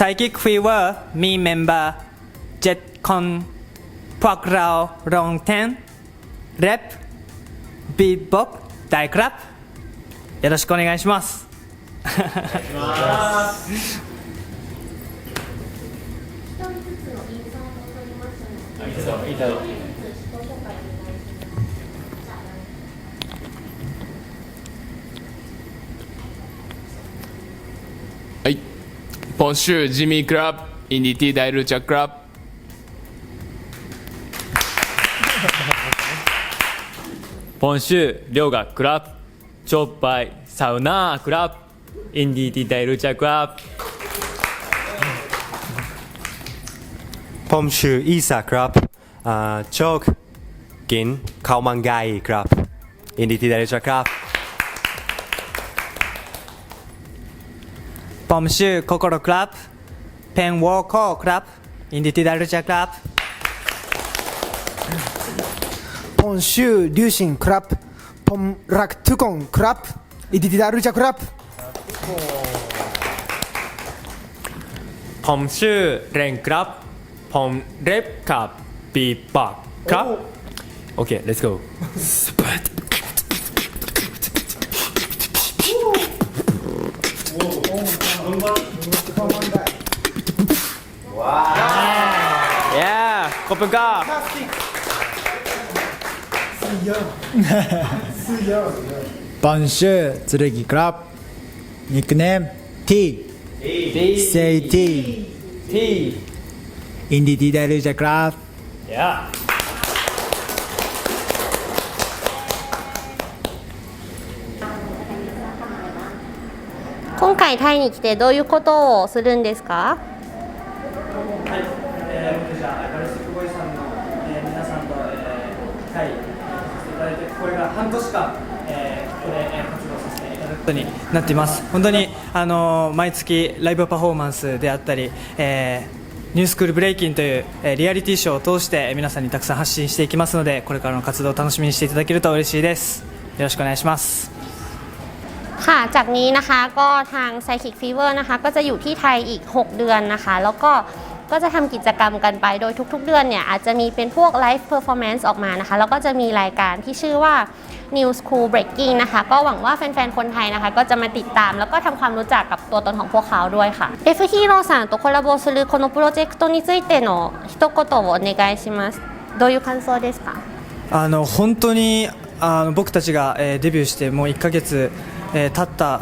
Psychic Fever มีเมมเบอร์เจ็ดคนพวกเราร้องเต้นแรปบีทบ็อกได้ครับ よろしくお願いします。はい。 本州ジミークラブインディティ大ルーチャクラブ本州両学クラブチョッパイサウナークラブインディティ大ルーチャクラブผมชื่ออีสาครับโชคกินข้าวมังไกครับ อินดีที่ได้รู้จักครับ ผมชื่อโคโคโรครับ เพลงวอลคอครับยินดีที่ได้รู้จักครับ ผมชื่อลิวชินครับ ผมรักทุกคนครับอินดีดารู้จักครับ ผมชื่อเรนครับ ผมเรปกับบีบักครับ โอเค let's go Wow. Yeah, Kopenga. Bonjour, Tsurugi Club. Nickname T. T. Say T. T. Indie Club. Yeah. 今回タイに来てどういうことをするんですか？えー、僕じゃあガルシックボイさんの、えー、皆さんと、えー、タイさせていただいてこれが半年間、えー、ここで、えー、活動させていただくことになっています。本当に、あのー毎月ライブパフォーマンスであったり、えーニュースクールブレイキンという、えーリアリティショーを通してえー皆さんにたくさん発信していきますのでこれからの活動を楽しみにしていただけると嬉しいです。よろしくお願いします。 ค่ะ จากนี้นะคะก็ทาง Psychic Fever นะคะก็จะอยู่ที่ไทยอีก 6 เดือนนะคะ แล้วก็ก็จะทำกิจกรรมกันไปโดยทุก ๆ เดือนเนี่ยอาจจะมีเป็นพวก Live Performance ออกมานะคะ แล้วก็จะมีรายการที่ชื่อว่า New School Breaking นะคะ ก็หวังว่าแฟน ๆ คนไทยนะคะ ก็จะมาติดตามแล้วก็ทำความรู้จักกับตัวตนของพวกเขาด้วยค่ะ F Hero さんとコラボするこのプロジェクトについての一言をお願いしますどういう感想ですかあの本当にあの僕たちが、えーデビューしてもう1ヶ月、 えー経った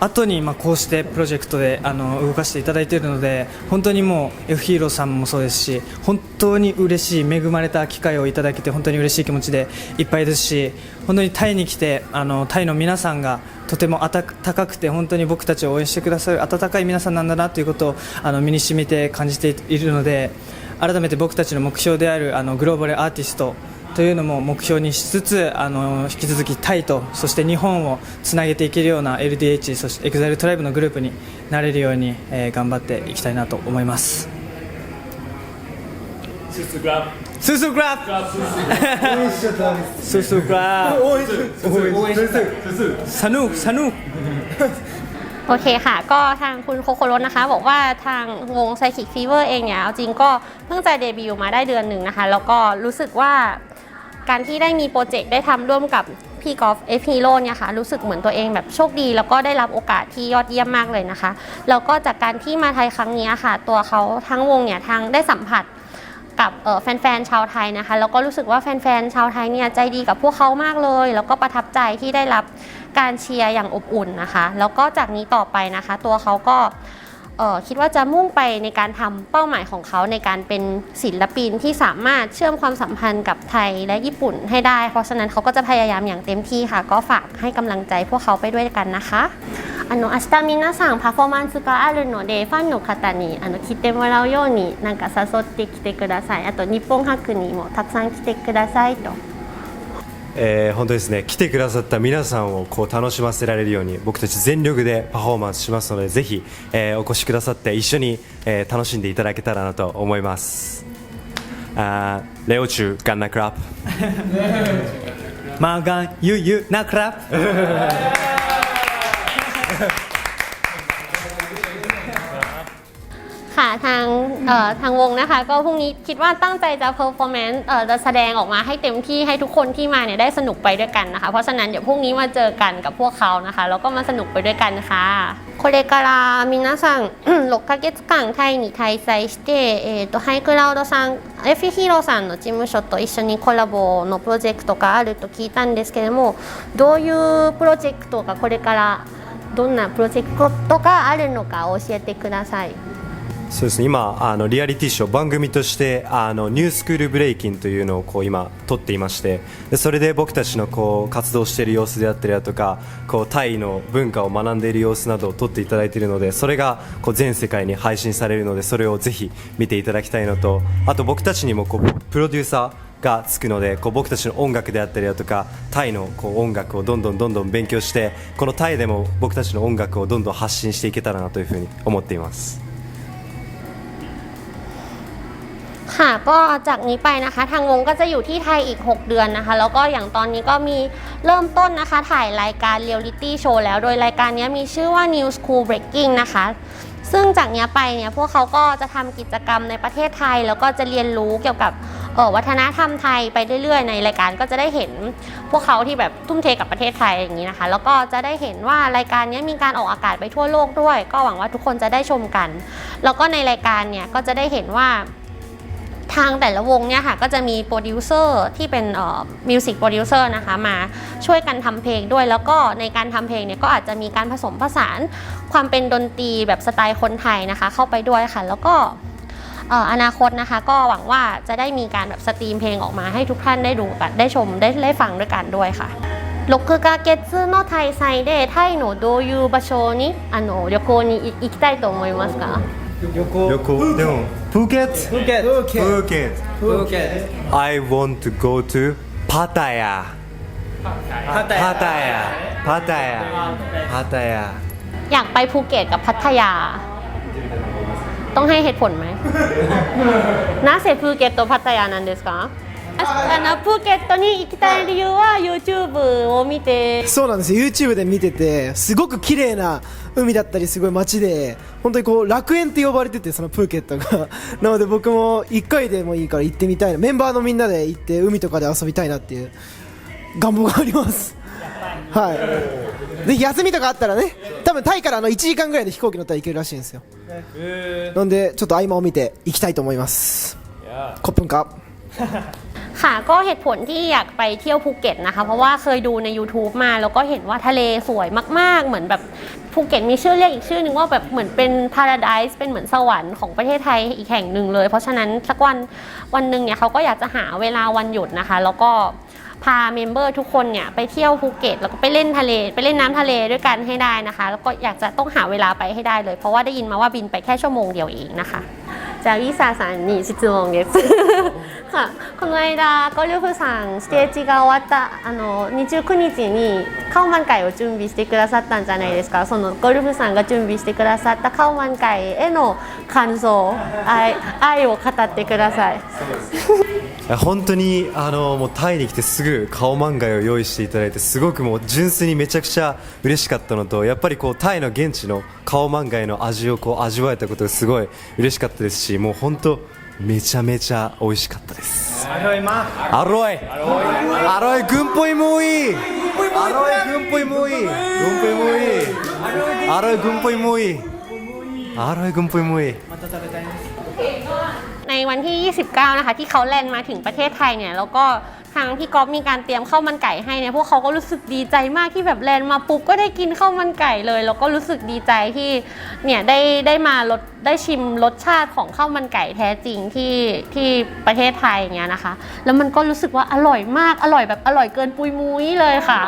後にまあこうしてプロジェクトであの動かしていただいているので本当にもう F ヒーローさんもそうですし本当に嬉しい恵まれた機会をいただけて本当に嬉しい気持ちでいっぱいですし本当にタイに来てあのタイの皆さんがとても温かくて本当に僕たちを応援してくださる温かい皆さんなんだなということをあの身に染みて感じているので改めて僕たちの目標であるあのグローバルアーティストというのも目標にしつつあの引き続きタイとそして日本をつなげていけるような LDH そして EXILE トライブのグループになれるように、えー頑張っていきたいなと思いますスースークラブスースークラブスースークラブサヌーサヌー โอเคค่ะ ก็ทางคุณโคโคโรนะคะ บอกว่าทางวง Psychic Fever เองเนี่ยเอาจริงก็เพิ่งจะเดบิวต์มาได้เดือนหนึ่งนะคะ แล้วก็รู้สึกว่า การที่ได้มีโปรเจกต์ได้ทำร่วมกับพี่กอล์ฟเอฟฮีโร่เนี่ยค่ะรู้สึกเหมือนตัวเองแบบโชคดี แล้วก็ได้รับโอกาสที่ยอดเยี่ยมมากเลยนะคะแล้วก็จากการที่มาไทยครั้งนี้ค่ะ ตัวเขาทั้งวงเนี่ยทางได้สัมผัสกับแฟนๆชาวไทยนะคะแล้วก็รู้สึกว่าแฟนๆชาวไทยเนี่ยใจดีกับพวกเขามากเลย แล้วก็ประทับใจที่ได้รับการเชียร์อย่างอบอุ่นนะคะ แล้วก็จากนี้ต่อไปนะคะ ตัวเขาก็ คิดว่าจะมุ่งไปในการทำเป้าหมายของเขาในการเป็นศิลปินที่สามารถเชื่อมความสัมพันธ์กับไทยและญี่ปุ่นให้ได้ เพราะฉะนั้นเขาก็จะพยายามอย่างเต็มที่ค่ะ ก็ฝากให้กำลังใจพวกเขาไปด้วยกันนะคะあの明日皆さんパフォーマンスがあるのでファンの方にあの来てもらうようになんか誘ってきてくださいあと日本博にもたくさん来てくださいと えー本当ですね来てくださった皆さんをこう楽しませられるように僕たち全力でパフォーマンスしますのでぜひ、えーお越しくださって一緒に、えー楽しんでいただけたらなと思いますあーレオチューガンナクラブマーガンユユナクラブ ค่ะทาง เอ่อทางวงนะคะ ก็พรุ่งนี้คิดว่าตั้งใจจะ performance เอ่อจะแสดงออกมาให้เต็มที่ให้ทุกคนที่มาเนี่ยได้สนุกไปด้วยกันนะคะ เพราะฉะนั้นเดี๋ยวพรุ่งนี้มาเจอกันกับพวกเขานะคะแล้วก็มาสนุกไปด้วยกันค่ะこれから皆さん6ヶ月間タイに滞在して、えー、とハイクラウドさんエフィヒーローさんの事務所と一緒にコラボのプロジェクトがあると聞いたんですけれどもどういうプロジェクトがこれからどんなプロジェクトがあるのか教えてください。 そうですね。今あのリアリティショー番組としてあのニュースクールブレイキンというのをこう今撮っていましてでそれで僕たちのこう活動している様子であったりだとかこうタイの文化を学んでいる様子などを撮っていただいているのでそれがこう全世界に配信されるのでそれをぜひ見ていただきたいのとあと僕たちにもこうプロデューサーがつくのでこう僕たちの音楽であったりだとかタイのこう音楽をどんどんどんどん勉強してこのタイでも僕たちの音楽をどんどん発信していけたらなというふうに思っています。 ค่ะก็จากนี้ไปนะคะ ทางวงก็จะอยู่ที่ไทยอีก 6 เดือนนะคะ แล้วก็อย่างตอนนี้ก็มีเริ่มต้นนะคะ ถ่ายรายการเรียลลิตี้โชว์แล้ว โดยรายการนี้มีชื่อว่า New School Breaking นะคะ ซึ่งจากนี้ไปเนี่ยพวกเขาก็จะทำกิจกรรมในประเทศไทย แล้วก็จะเรียนรู้เกี่ยวกับออวัฒนธรรมไทยไปเรื่อยๆ ในรายการก็จะได้เห็นพวกเขาที่แบบทุ่มเทกับประเทศไทยอย่างนี้นะคะ แล้วก็จะได้เห็นว่ารายการนี้มีการออกอากาศไปทั่วโลกด้วย ก็หวังว่าทุกคนจะได้ชมกัน แล้วก็ในรายการเนี่ยก็จะได้เห็นว่า ทางแต่ละวงเนี่ยค่ะก็จะมีโปรดิวเซอร์ที่เป็นมิวสิกโปรดิวเซอร์นะคะมาช่วยกันทำเพลงด้วย แล้วก็ในการทำเพลงเนี่ยก็อาจจะมีการผสมผสานความเป็นดนตรีแบบสไตล์คนไทยนะคะ เข้าไปด้วยค่ะ แล้วก็เอ่ออนาคตนะคะ ก็หวังว่าจะได้มีการแบบสตรีมเพลงออกมาให้ทุกท่านได้ดูกันได้ชมได้ได้ฟังด้วยกันด้วยค่ะ6ヶ月の滞在でタイのどういう場所にあの旅行に行きたいと思いますか 요 코. 横でも Phuket Phuket. Phuket Phuket. I want to go to Pattaya Pattaya Pattaya Pattaya อยากไปภูเก็ตกับพัทยา ต้องให้เหตุผลไหมน่าเสซภูเก็ตตัวพัทยานั้นเดสก์ あのプーケットに行きたい理由は YouTube を見て。そうなんです。よ YouTube で見ててすごく綺麗な海だったりすごい街で本当にこう楽園って呼ばれててそのプーケットが。なので僕も1回でもいいから行ってみたいな。メンバーのみんなで行って海とかで遊びたいなっていう願望があります。はい。ぜひ休みとかあったらね多分タイからあの1時間ぐらいで飛行機乗ったら行けるらしいんですよ。なんでちょっと合間を見て行きたいと思います。コップンカ ค่ะก็เหตุผลที่อยากไปเที่ยวภูเก็ตนะคะ เพราะว่าเคยดูใน YouTube มา แล้วก็เห็นว่าทะเลสวยมาก ๆ เหมือนแบบภูเก็ตมีชื่อเรียกอีกชื่อหนึ่งว่าแบบเหมือนเป็นพาราไดส์เป็นเหมือนสวรรค์ของประเทศไทยอีกแห่งหนึ่งเลย เพราะฉะนั้นสักวันวันหนึ่งเนี่ยเขาก็อยากจะหาเวลาวันหยุดนะคะ แล้วก็พาเมมเบอร์ทุกคนเนี่ยไปเที่ยวภูเก็ตแล้วก็ไปเล่นทะเล ไปเล่นน้ำทะเลด้วยกันให้ได้นะคะ แล้วก็อยากจะต้องหาเวลาไปให้ได้เลย เพราะว่าได้ยินมาว่าบินไปแค่ชั่วโมงเดียวเองนะคะ じゃあウィサーさんに質問です。この間ゴルフさんステージが終わったあの29日にカオマン会を準備してくださったんじゃないですか。そのゴルフさんが準備してくださったカオマン会への感想愛愛を語ってください。本当にあのもうタイに来てすぐ顔漫画を用意していただいてすごくもう純粋にめちゃくちゃ嬉しかったのとやっぱりこうタイの現地の顔漫画の味をこう味わえたことがすごい嬉しかったですしもう本当めちゃめちゃ美味しかったですアロイアロイアロイ軍ポイもいいアロイ軍ポイもいい軍ポイもいいアロイ軍ポイもいいアロイ軍ポイもいい ในวันที่ 29 นะคะ ที่เขาแลนด์มาถึงประเทศไทยเนี่ย แล้วก็ ทางพี่ก๊อฟมีการเตรียมข้าวมันไก่ให้เนี่ย พวกเขาก็รู้สึกดีใจมากที่แบบแลนด์มาปุ๊บก็ได้กินข้าวมันไก่เลย แล้วก็รู้สึกดีใจที่เนี่ยได้ได้มารสได้ชิมรสชาติของข้าวมันไก่แท้จริงที่ที่ประเทศไทยอย่างเงี้ยนะคะ แล้วมันก็รู้สึกว่าอร่อยมาก อร่อยแบบอร่อยเกินปุยมุ้ยเลยค่ะ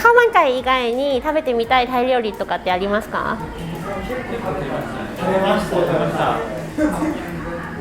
ข้าวมันไก่以外に食べてみたいタイ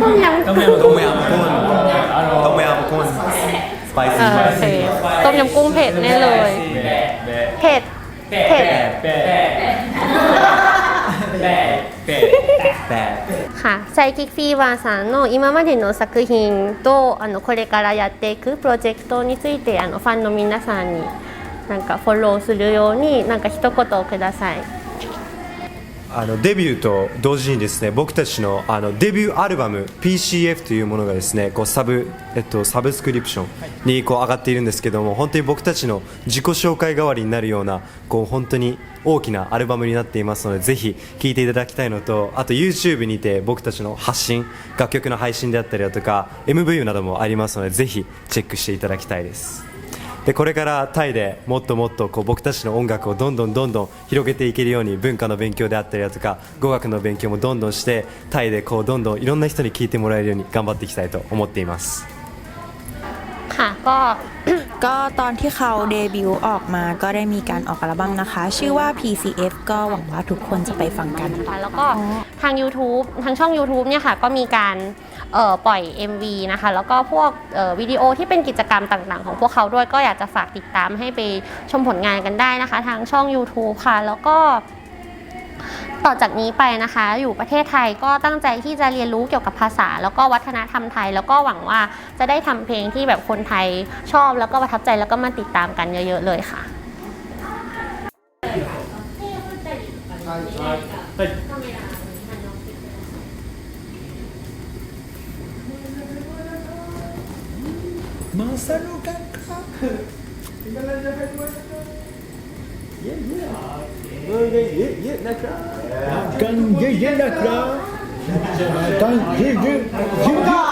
ต้มยำ ต้มยำกุ้งต้มยำกุ้งสไป เอ ซี่ อโอเคต้มยำกุ้งเผ็ดแน่เลย เผ็ด เผ็ด แต่ ค่ะサイキックフィーバーさんの今までの作品とあのこれからやっていくプロジェクトについてあのファンの皆さんになんかフォローするようになんか一言をください。 あのデビューと同時にですね僕たちのあのデビューアルバム PCF というものがですねこうサブえっとサブスクリプションにこう上がっているんですけども本当に僕たちの自己紹介代わりになるようなこう本当に大きなアルバムになっていますのでぜひ聴いていただきたいのとあと YouTube にて僕たちの発信楽曲の配信であったりだとか MV などもありますのでぜひチェックしていただきたいです。でこれからタイでもっともっとこう僕たちの音楽をどんどんどんどん広げていけるように文化の勉強であったりだとか語学の勉強もどんどんしてタイでこうどんどんいろんな人に聞いてもらえるように頑張っていきたいと思っています。 ค่ะ ก็ ก็ตอนที่เขาเดบิวต์ออกมาก็ได้มีการออกอัลบั้มนะคะ ชื่อว่า PCF ก็หวังว่าทุกคนจะไปฟังกันค่ะแล้วก็ทาง YouTube ทางช่อง YouTube เนี่ยค่ะ ก็มีการเอ่อปล่อย MV นะคะ แล้วก็พวกเอ่อวิดีโอที่เป็นกิจกรรมต่างๆ ของพวกเขาด้วยก็อยากจะฝากติดตามให้ไปชมผลงานกันได้นะคะ ทางช่อง YouTube ค่ะ แล้วก็ ต่อจากนี้ไปนะคะ อยู่ประเทศไทยก็ตั้งใจที่จะเรียนรู้เกี่ยวกับภาษา แล้วก็วัฒนธรรมไทย แล้วก็หวังว่าจะได้ทำเพลงที่แบบคนไทยชอบ แล้วก็ประทับใจแล้วก็มาติดตามกันเยอะ ๆ เลยค่ะมาสนุกกันครับเยอะๆมากันเยอะๆนะครับมากันเยอะๆนะครับ มากันเยอะๆ